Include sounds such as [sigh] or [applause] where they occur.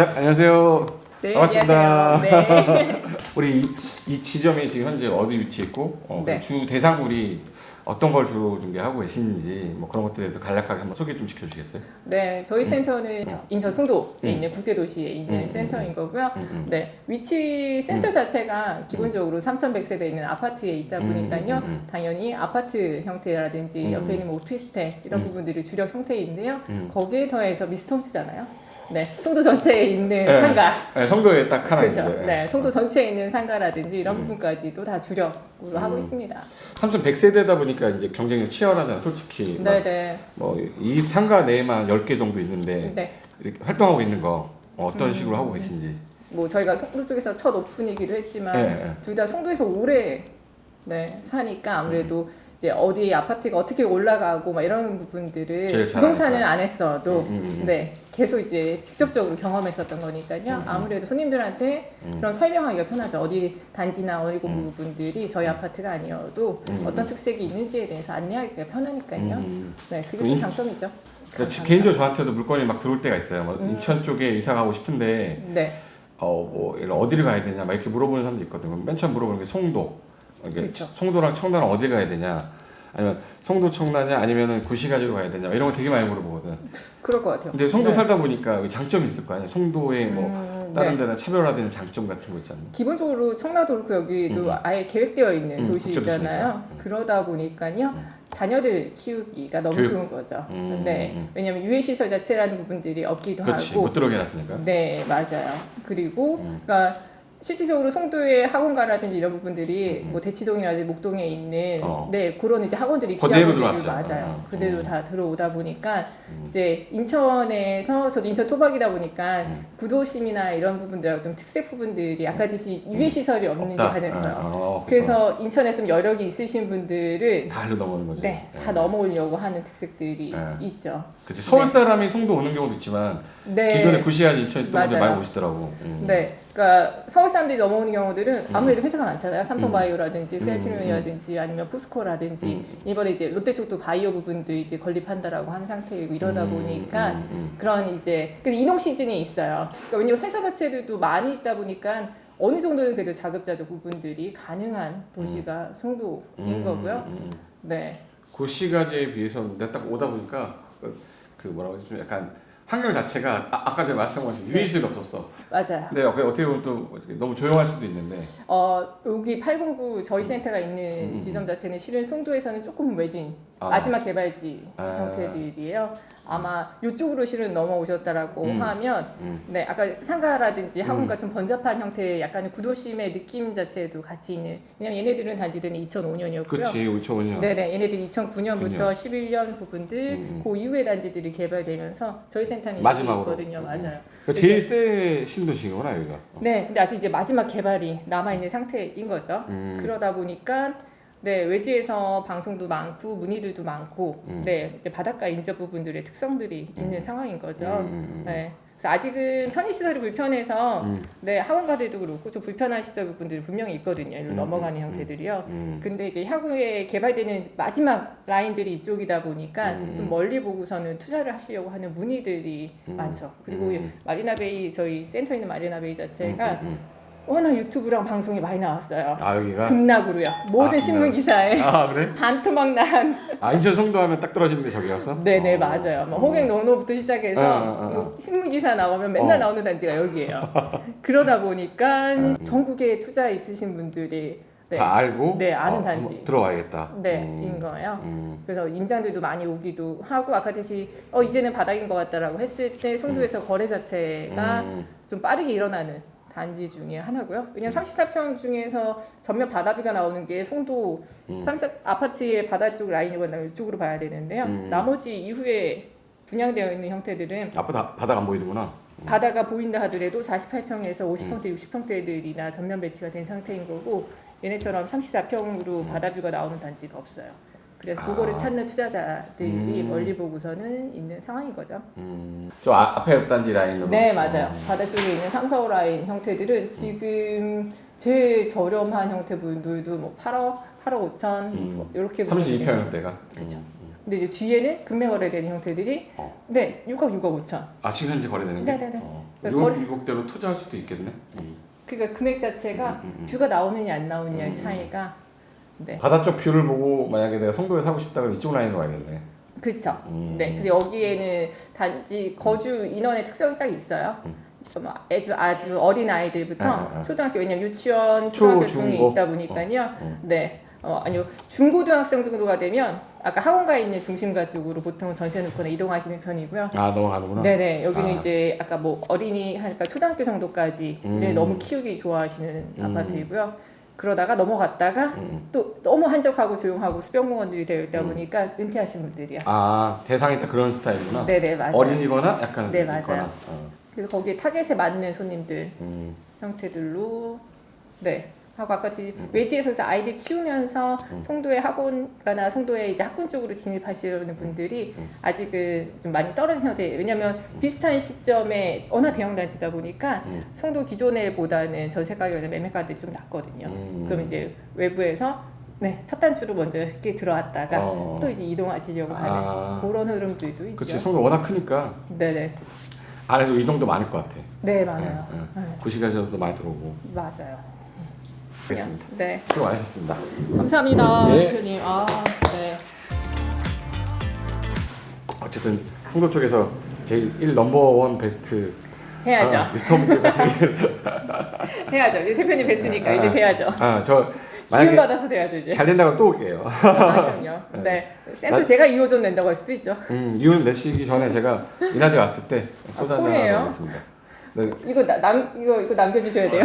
자, 안녕하세요. 네, 반갑습니다. 안녕하세요. [laughs] 네. 우리 이, 이 지점이 지금 현재 어디 위치해 있고 어, 네. 주 대상물이 어떤 걸 주로 중개하고 계신지 뭐 그런 것들에 대해서 간략하게 한번 소개 좀 시켜주시겠어요? 네, 저희 센터는 인천 송도에 음. 있는 구세도시에 있는 음, 센터인 거고요. 음, 음. 네, 위치 센터 자체가 기본적으로 3,100세대 있는 아파트에 있다 음, 보니까요. 음, 음. 당연히 아파트 형태라든지 음. 옆에 있는 뭐 오피스텔 이런 음. 부분들이 주력 형태인데요. 음. 거기에 더해서 미스톰스잖아요. 네, 송도 전체에 있는 네. 상가. 네, 성도에 딱 하나 그렇죠. 있는데 네, 송도 전체에 있는 상가라든지 이런 음. 부분까지도 다 주력으로 하고 있습니다. 삼성 100세대다 보니까 이제 경쟁이 치열하잖아 솔직히 네, 네. 뭐 이 상가 내에만 10개 정도 있는데 네. 이렇게 활동하고 있는 거 어떤 음. 식으로 하고 계신지 뭐 저희가 송도 쪽에서 첫 오픈이기도 했지만 네, 네. 둘 다 송도에서 오래 네, 사니까 아무래도 이제 어디 아파트가 어떻게 올라가고 막 이런 부분들을 잘 부동산은. 안 했어도 음, 음, 음. 네 계속 이제 직접적으로 경험했었던 거니까요. 음, 음. 아무래도 손님들한테 음. 그런 설명하기가 편하죠. 어디 단지나 어디 음. 부분들이 저희 아파트가 아니어도 음, 어떤 음. 특색이 있는지에 대해서 안내하기가 편하니까요. 음. 네, 그게 음. 좀 장점이죠. 그러니까. 개인적으로 저한테도 물건이 막 들어올 때가 있어요. 뭐 음. 인천 쪽에 이사 가고 싶은데 네, 어뭐 어디를 가야 되냐 막 이렇게 물어보는 사람도 있거든요. 맨 처음 물어보는 게 송도. 그쵸. 송도랑 청담 어디 가야 되냐? 아니면 송도 청라냐 아니면은 구시가지로 가야 되냐 이런 거 되게 많이 물어보거든. 그럴 것 같아요. 근데 송도 네. 살다 보니까 장점이 있을 거 아니야. 송도에 뭐 음, 다른 네. 데랑 차별화되는 장점 같은 거 있잖아. 기본적으로 청라도 그렇고 여기도 음. 아예 계획되어 있는 음, 도시잖아요. 음. 그러다 보니까요. 음. 자녀들 키우기가 너무 교육. 좋은 거죠. 음, 네. 음. 왜냐하면 유해 시설 자체라는 부분들이 없기도 그렇지 하고. 못 들어오게 해놨으니까. 네, 맞아요. 그리고 음. 그러니까 실질적으로 송도의 학원가라든지 이런 부분들이 음. 뭐 대치동이라든지 목동에 있는 어. 네 그런 이제 학원들이 귀하고들 들어왔죠. 맞아요. 어. 그대로 음. 다 들어오다 보니까 음. 이제 인천에서 저도 인천 토박이다 보니까 음. 구도심이나 이런 부분들 좀 특색 부분들이 아까 듯이 유해 시설이 없는 게 없다. 가장 아, 커요. 어, 그래서 인천에 좀 여력이 있으신 분들은 다 넘어오는 거지. 네, 다 예. 넘어오려고 하는 특색들이 네. 있죠. 그치 서울 사람이 송도 오는 경우도 있지만 네. 기존에 구시가지 인천 맞아요. 많이 오시더라고. 음. 네, 그러니까 서울 사람들이 넘어오는 경우들은 아무래도 회사가 많잖아요. 음. 삼성바이오라든지 음, 셀트리온이라든지 아니면 포스코라든지 음. 이번에 이제 롯데 쪽도 바이오 부분도 이제 건립한다라고 한 상태이고 이러다 음, 보니까 음, 음. 그런 이제 그래서 이동 시즌이 있어요. 그러니까 왜냐면 회사 자체들도 많이 있다 보니까 어느 정도는 그래도 자급자족 부분들이 가능한 도시가 송도인 음, 거고요. 음, 음. 네, 구시가지에 비해서는 내가 딱 오다 보니까 그, 그 뭐라고 해야 좀 약간 환경 자체가 아, 아까 전에 말씀하신 유해실이 없었어. 맞아요. 근데 어떻게 어떻게 보면 또 어떻게 너무 조용할 수도 있는데 어 여기 809 저희 센터가 있는 음. 지점 자체는 실은 송도에서는 조금 외진 아. 마지막 개발지 아. 형태들이에요. 아마 이쪽으로 실은 넘어오셨다라고 음. 하면 음. 네 아까 상가라든지 학원과 좀 번잡한 형태의 약간의 구도심의 느낌 자체도 같이 있는 왜냐면 얘네들은 단지들은 2005년이었고요. 그렇지 2005년. 네네 얘네들이 2009년부터 9년. 11년 부분들 음. 그 이후에 단지들이 개발되면서 저희 센터는 마지막으로. 있거든요. 음. 맞아요. 그 제일 세 신도시구나 여기가. 어. 네, 근데 아직 이제 마지막 개발이 남아 있는 상태인 거죠. 음. 그러다 보니까 네 외지에서 방송도 많고 문의들도 많고 음. 네 이제 바닷가 인접 부분들의 특성들이 있는 상황인 거죠. 음, 음, 음. 네. 그래서 아직은 편의 시설이 불편해서 음. 네 학원가들도 그렇고 좀 불편한 시설 부분들이 분명히 있거든요. 일로 음, 넘어가는 음, 형태들이요. 음. 근데 이제 향후에 개발되는 마지막 라인들이 이쪽이다 보니까 음. 좀 멀리 보고서는 투자를 하시려고 하는 문의들이 음. 많죠. 그리고 음. 마리나베이 저희 센터에 있는 마리나베이 자체가 음, 음, 워낙 유튜브랑 방송이 많이 나왔어요. 아 여기가. 급락으로요. 모든 아, 신문. 기사에 아 그래? [laughs] 반토막 난. 아 인천 송도 하면 딱 떨어지는데 저기였어? 네네 어. 맞아요. 뭐 어. 호갱 노노부터 시작해서 어, 어, 어. 뭐 신문 기사 나오면 맨날 어. 나오는 단지가 여기예요. 그러다 보니까 음. 전국에 투자 있으신 분들이 네, 다 알고. 네, 아는 어, 단지. 들어와야겠다. 네, 음. 인 거예요. 음. 그래서 임장들도 많이 오기도 하고 아까 듯이 어 이제는 바닥인 것 같다라고 했을 때 송도에서 거래 자체가 음. 좀 빠르게 일어나는 단지 중에 하나고요. 왜냐면 34평 중에서 전면 바다뷰가 나오는 게 송도 음. 34 아파트의 바다 쪽 라인이거나 이쪽으로 봐야 되는데요. 음. 나머지 이후에 분양되어 있는 형태들은 아 바다 바다가 안 보이는구나. 바다가 보인다 하더라도 48평에서 음. 50평대, 60평대들이나 전면 배치가 된 상태인 거고 얘네처럼 34평으로 바다뷰가 나오는 단지가 없어요. 그래서 음. 아. 그거를 찾는 투자자들이 음. 멀리 보고서는 있는 상황인 거죠. 음. 저 아, 앞에 옆단지 라인으로. 네, 맞아요. 어. 바다 쪽에 있는 삼사호 라인 형태들은 지금 제일 저렴한 형태 분들도 뭐 8억, 8억 5천 음. 이렇게 32평 형대가. 그쵸. 음. 근데 이제 뒤에는 금매 거래되는 형태들이 어. 네 6억, 6억 5천. 아 지금 현재 거래되는 게? 네네네. 어. 그러니까 미국, 미국대로 투자할 수도 있겠네. 음. 그러니까 금액 자체가 음, 음, 음. 뷰가 나오느냐 안 나오느냐의 음, 음. 차이가 네 바다 쪽 뷰를 보고 만약에 내가 송도에 사고 싶다 그러면 이쪽 라인으로 가야겠네. 그렇죠. 음. 네 그래서 여기에는 단지 거주 인원의 특성이 딱 있어요. 음. 좀 아주 아주 어린 아이들부터 아, 아, 아. 초등학교 왜냐면 유치원, 초, 초등학교 중이 중고. 있다 보니까요. 어. 네. 어, 아니요 중고등학생 정도가 되면 아까 학원가 있는 중심 가족으로 보통 전세 놓거나 이동하시는 편이고요. 아 넘어가는구나. 네네 여기는 아. 이제 아까 뭐 어린이 하니까 초등학교 정도까지를 음. 너무 키우기 좋아하시는 음. 아파트이고요. 그러다가 넘어갔다가 음. 또 너무 한적하고 조용하고 수변공원들이 되어 있다 음. 보니까 은퇴하신 분들이야. 아 대상이 딱 그런 스타일이구나. 네네 맞아요. 어린이거나 약간 네, 있거나. 맞아요. 어. 그래서 거기에 타겟에 맞는 손님들 음. 형태들로 네 하고 아까 지 음. 외지에서 아이들 키우면서 음. 송도에 학원 가나 송도에 이제 학군 쪽으로 진입하시려는 분들이 음. 아직은 좀 많이 떨어진 상태예요. 왜냐하면 비슷한 시점에 워낙 대형 단지다 보니까 음. 송도 기존에 보다는 전세 가격이나 매매 가격이 좀 낮거든요. 음. 그럼 이제 외부에서 네, 첫 단추로 먼저 이렇게 들어왔다가 어. 또 이제 이동하시려고 하는 아. 그런 흐름들도 있죠. 그렇지 송도 워낙 크니까 네네. 안에도 이동도 많을 것 같아. 네 많아요. 네, 네. 네, 구시가셔도 많이 들어오고. 맞아요. 알겠습니다. 네. 수고 많으셨습니다. 감사합니다, 네. 대표님. 아, 네. 어쨌든 송도 쪽에서 제일 1 넘버원 베스트 해야죠. 아, 미스터 문제가 되길 [laughs] 해야죠. 이제 대표님 뵀으니까 아, 이제 돼야죠. 아저 기운 [laughs] 만약에 받아서 돼야죠 이제. 잘 된다고 또 올게요. 아, 그럼요. [laughs] 네. 센터 나- 제가 2호전 낸다고 할 수도 있죠. 음, 이혼 내시기 전에 제가 이나대 왔을 때 소주 한잔 콜이에요? 하고 있습니다. 네, 이거 나, 남 이거 이거 남겨주셔야 돼요.